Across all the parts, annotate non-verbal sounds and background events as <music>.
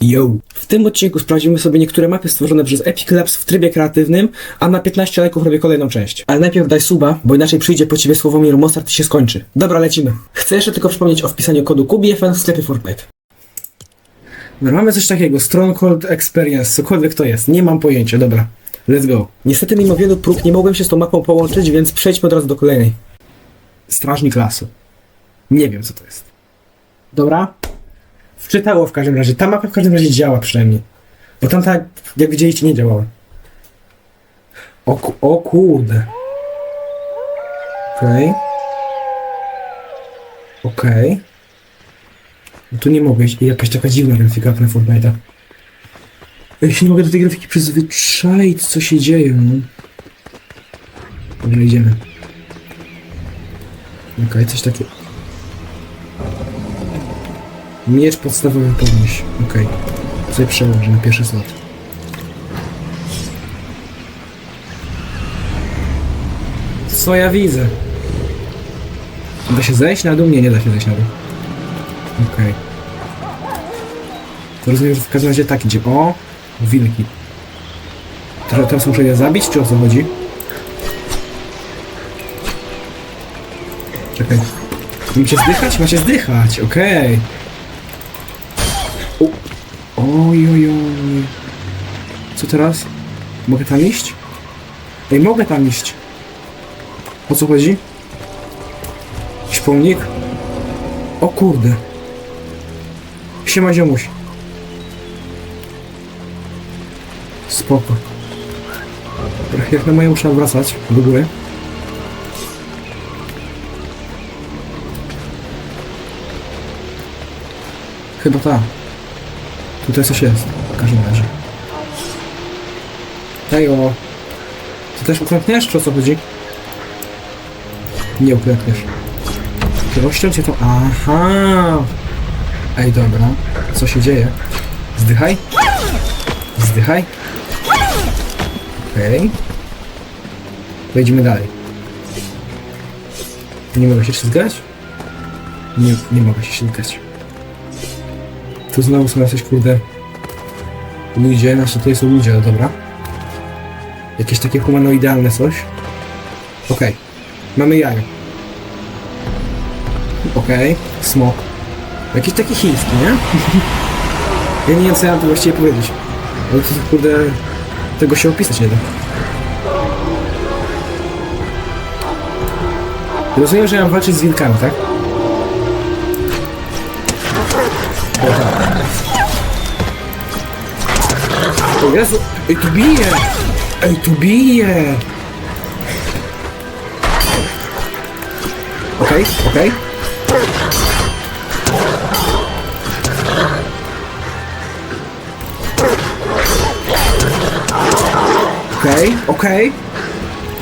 Yo! W tym odcinku sprawdzimy sobie niektóre mapy stworzone przez Epic Labs w trybie kreatywnym, a na 15 lajków robię kolejną część. Ale najpierw daj suba, bo inaczej przyjdzie po ciebie Sławomir Mostart i się skończy. Dobra, lecimy. Chcę jeszcze tylko przypomnieć o wpisaniu kodu KUBIFN w sklepie Fortnite. No, mamy coś takiego, Stronghold Experience, cokolwiek to jest, nie mam pojęcia, dobra. Let's go. Niestety mimo wielu prób nie mogłem się z tą mapą połączyć, więc przejdźmy od razu do kolejnej. Strażnik lasu. Nie wiem co to jest. Dobra, Wczytało w każdym razie. Ta mapa w każdym razie działa przynajmniej. Bo tamta, jak widzieliście, nie działała. O, o kurde. Okej. Okej. No tu nie mogę iść. Jakaś taka dziwna grafika na Fortnite'a. Ja się nie mogę do tej grafiki przyzwyczaić, co się dzieje. No. Dobra, idziemy. Okej, coś takiego. Miecz podstawowy podnieś. Okej. Tutaj przełożę na pierwszy slot. Co ja widzę? Da się zejść na dół? Nie, nie da się zejść na dół. Okej. To rozumiem, że w każdym razie tak idzie. O! Wilki. Teraz, teraz muszę je zabić, czy o co chodzi? Czekaj. Macie zdychać? Macie zdychać, okej. O- Oj, oj, oj. Co teraz? Mogę tam iść? Ej, mogę tam iść. O co chodzi? Jakiś? O kurde. Siema ziomuś. Spoko. Jak na moje muszę wracać do góry. Chyba ta. Tutaj coś jest, w każdym razie. O. Ty też uklękniesz, czy o co chodzi? Nie uklękniesz. Ty rozciąć to... Aha! Ej, dobra. Co się dzieje? Zdychaj. Zdychaj. Okej. Wejdziemy dalej. Nie mogę się ślizgać? Nie, nie mogę się ślizgać. Tu znowu są jacyś kurde ludzie, znaczy to są ludzie, ale dobra. Jakieś takie humanoidalne coś. Okej. Mamy jajo. Okej. Smok. Jakiś taki chiński, nie? <laughs> ja nie wiem co ja tu właściwie powiedzieć. Ale to kurde... Tego się opisać nie da. Rozumiem, że mam walczyć z wilkami, tak? O Jezu, ej tu bije! Ej tu bije! Okej, okej. Okej, okej.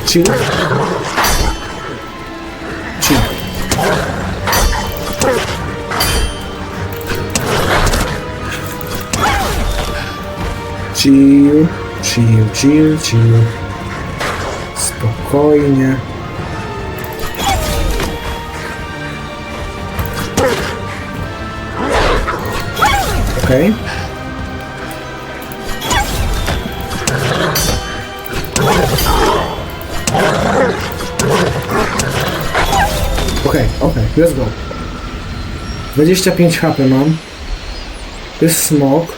Chill. Chill. Chill, chill, chill, chill. Spokojnie. Okej. Okej, okej, let's go. 25 HP mam. Jest smok.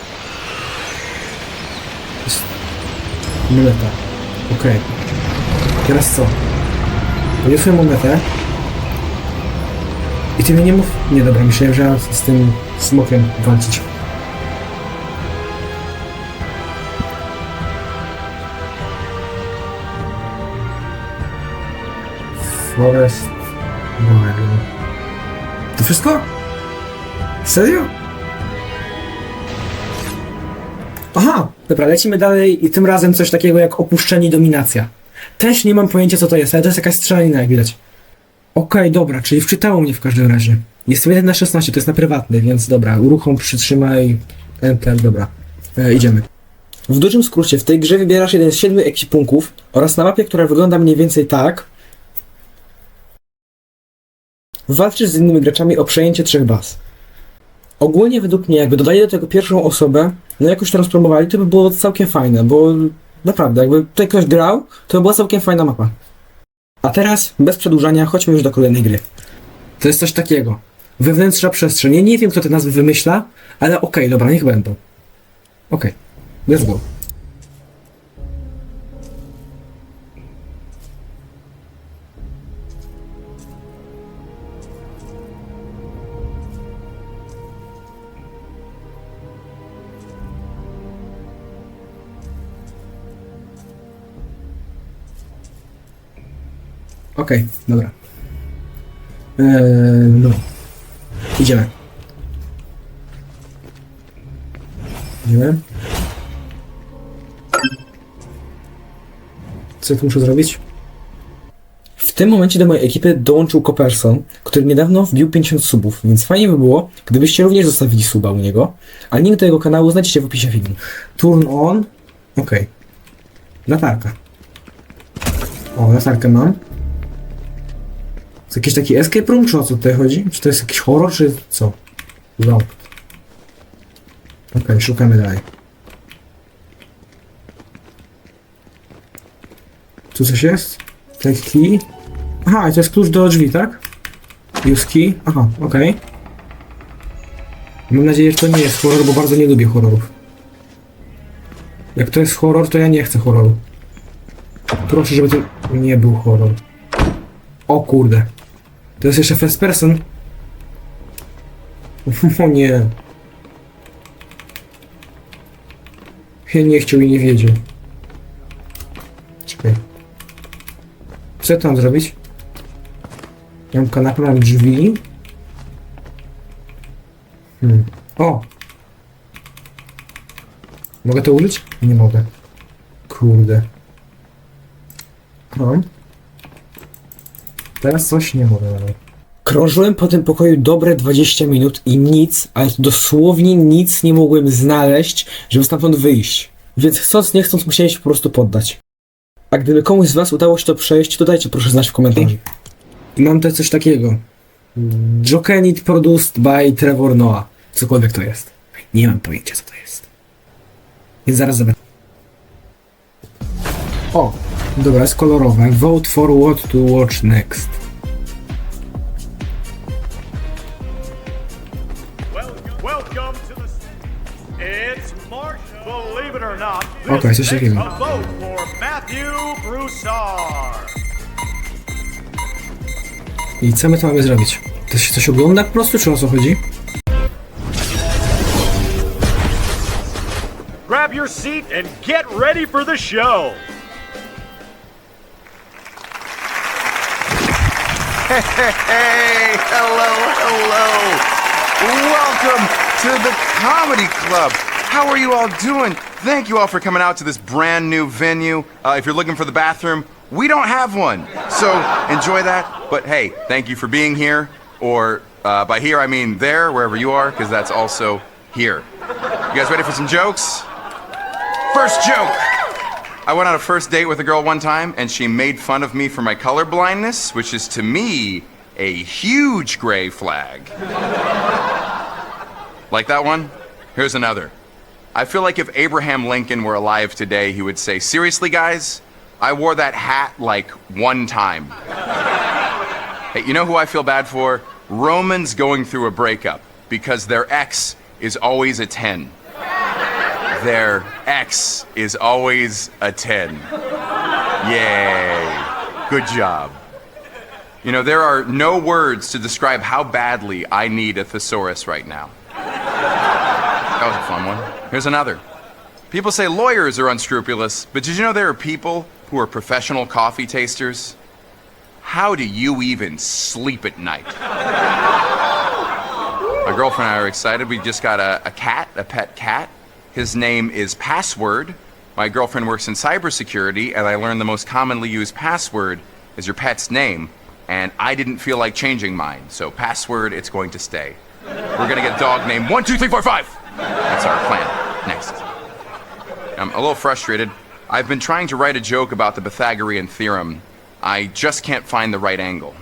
Moneta. Okej. Teraz co? Poniosłem monetę. I ty mi nie mów... Nie, dobra, myślałem, że ja z tym smokiem walczyć. Forest... Boreal. To wszystko? Serio? Aha, dobra, lecimy dalej i tym razem coś takiego jak opuszczenie i dominacja. Też nie mam pojęcia co to jest, ale to jest jakaś strzelanina jak widać. Okej, dobra, czyli wczytało mnie w każdym razie. Jestem 1 na 16, to jest na prywatny, więc dobra, uruchom, przytrzymaj, enter, dobra. E, idziemy. W dużym skrócie, w tej grze wybierasz jeden z siedmiu ekwipunków oraz na mapie, która wygląda mniej więcej tak, walczysz z innymi graczami o przejęcie trzech baz. Ogólnie według mnie, jakby dodali do tego pierwszą osobę, no jakoś to rozpromowali, to by było całkiem fajne, bo naprawdę, jakby tutaj ktoś grał, to by była całkiem fajna mapa. A teraz, bez przedłużania, chodźmy już do kolejnej gry. To jest coś takiego. Wewnętrzna przestrzeń. Ja nie wiem, kto te nazwy wymyśla, ale okej, dobra, niech będą. Okej, let's go. Okej, dobra. Eee, no. Idziemy. Idziemy. Co tu muszę zrobić? W tym momencie do mojej ekipy dołączył Koperson, który niedawno wbił 50 subów, więc fajnie by było, gdybyście również zostawili suba u niego, a link do jego kanału znajdziecie w opisie filmu. Turn on. Okej. Latarka. O, latarkę mam. To jakiś taki escape room, czy o co tutaj chodzi? Czy to jest jakiś horror, czy co? Lamp. Okej, szukamy dalej. Tu coś jest? Take key. Aha, i to jest klucz do drzwi, tak? Use key. Aha, okej. Mam nadzieję, że to nie jest horror, bo bardzo nie lubię horrorów. Jak to jest horror, to ja nie chcę horroru. Proszę, żeby to nie był horror. O kurde. To jest jeszcze first person. <laughs> O nie. Ja nie chciał i nie wiedział. Czekaj. Co tam zrobić? Ja mam kanapę, mam drzwi. Hmm. O! Mogę to użyć? Nie mogę. Kurde. Mam. Teraz coś nie mogę dalej. Krążyłem po tym pokoju dobre 20 minut i nic, ale dosłownie nic nie mogłem znaleźć, żeby stamtąd wyjść. Więc chcąc nie chcąc musiałem się po prostu poddać. A gdyby komuś z was udało się to przejść, to dajcie proszę znać w komentarzu. I mam tutaj coś takiego. Jokenit produced by Trevor Noah. Cokolwiek to jest. Nie mam pojęcia co to jest. Więc zaraz zobaczę. O, dobra, jest kolorowe. Vote for what to watch next. This Okay, makes takiego. I co my to mamy zrobić? To się coś ogląda po prostu, czy o co chodzi? Grab your seat and get ready for the show. Hey, hello, hello. Welcome to the Comedy Club. How are you all doing? Thank you all for coming out to this brand new venue. Uh, if you're looking for the bathroom, we don't have one. So enjoy that. But hey, thank you for being here. Or uh, by here, I mean there, wherever you are, because that's also here. You guys ready for some jokes? First joke. I went on a first date with a girl one time, and she made fun of me for my color blindness, which is to me a huge gray flag. <laughs> like that one? Here's another. I feel like if Abraham Lincoln were alive today, he would say, Seriously, guys, I wore that hat like one time. <laughs> hey, you know who I feel bad for? Romans going through a breakup because their ex is always a 10 their ex is always a 10. Yay. Good job. You know, there are no words to describe how badly I need a thesaurus right now. That was a fun one. Here's another. People say lawyers are unscrupulous, but did you know there are people who are professional coffee tasters? How do you even sleep at night? My girlfriend and I are excited. We just got a, a cat, a pet cat. His name is Password. My girlfriend works in cybersecurity, and I learned the most commonly used password is your pet's name. And I didn't feel like changing mine, so password, it's going to stay. We're gonna get a dog named one, two, three, four, five. That's our plan. Next. I'm a little frustrated. I've been trying to write a joke about the Pythagorean theorem. I just can't find the right angle.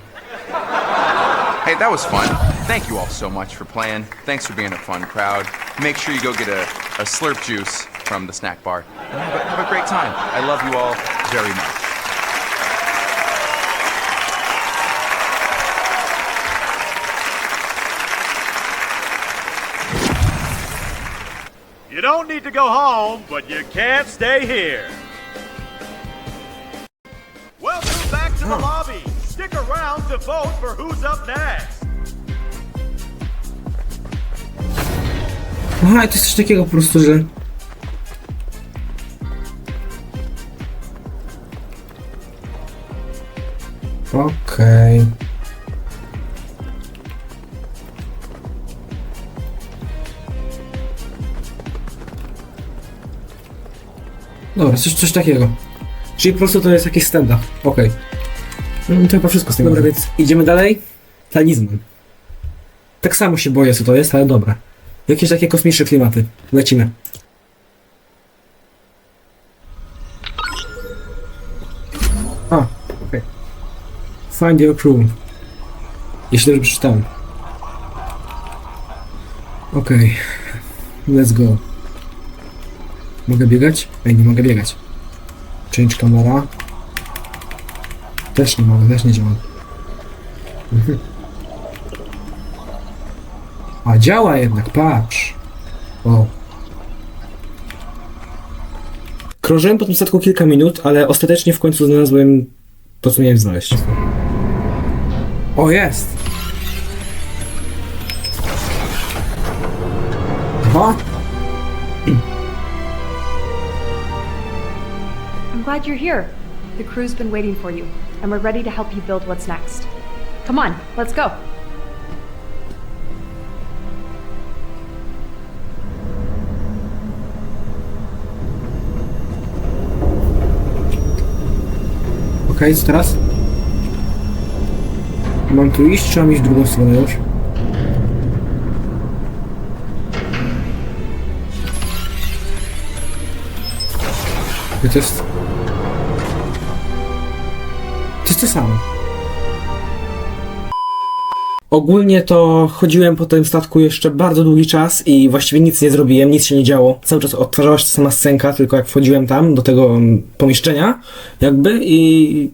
Hey, that was fun. Thank you all so much for playing. Thanks for being a fun crowd. Make sure you go get a, a slurp juice from the snack bar and have a, have a great time. I love you all very much. You don't need to go home, but you can't stay here. Welcome back to the lobby. Stick around to vote for who's up next. Aha, i to jest coś takiego po prostu, że... Okej. Dobra, coś, coś takiego. Czyli po prostu to jest jakiś stand-up. Okej. No to chyba wszystko z tego. Dobra, więc idziemy dalej. Talizman. Tak samo się boję, co to jest, ale dobra. Jakieś takie kosmiczne klimaty. Lecimy. A, okej. Find your crew. Jeśli dobrze przeczytałem. Okej. Let's go. Mogę biegać? Ej, nie mogę biegać. Change camera. Też nie mogę, też nie działa. Mhm. A działa jednak, patrz. O. Krążyłem po tym statku kilka minut, ale ostatecznie w końcu znalazłem to, co miałem znaleźć. O, jest! Aha! I'm glad you're here. The crew's been waiting for you, and we're ready to help you build what's next. Come on, let's go. Okej, co teraz? Mam tu iść, czy mam iść w drugą stronę już? To jest... To jest to samo. Ogólnie to chodziłem po tym statku jeszcze bardzo długi czas i właściwie nic nie zrobiłem, nic się nie działo. Cały czas odtwarzała się ta sama scenka, tylko jak wchodziłem tam, do tego pomieszczenia, jakby i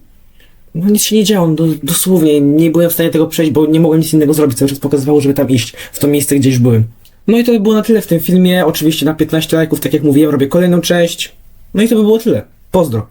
no nic się nie działo, do, dosłownie nie byłem w stanie tego przejść, bo nie mogłem nic innego zrobić, cały czas pokazywało, żeby tam iść, w to miejsce, gdzie już byłem. No i to by było na tyle w tym filmie, oczywiście na 15 lajków, tak jak mówiłem, robię kolejną część, no i to by było tyle. Pozdro.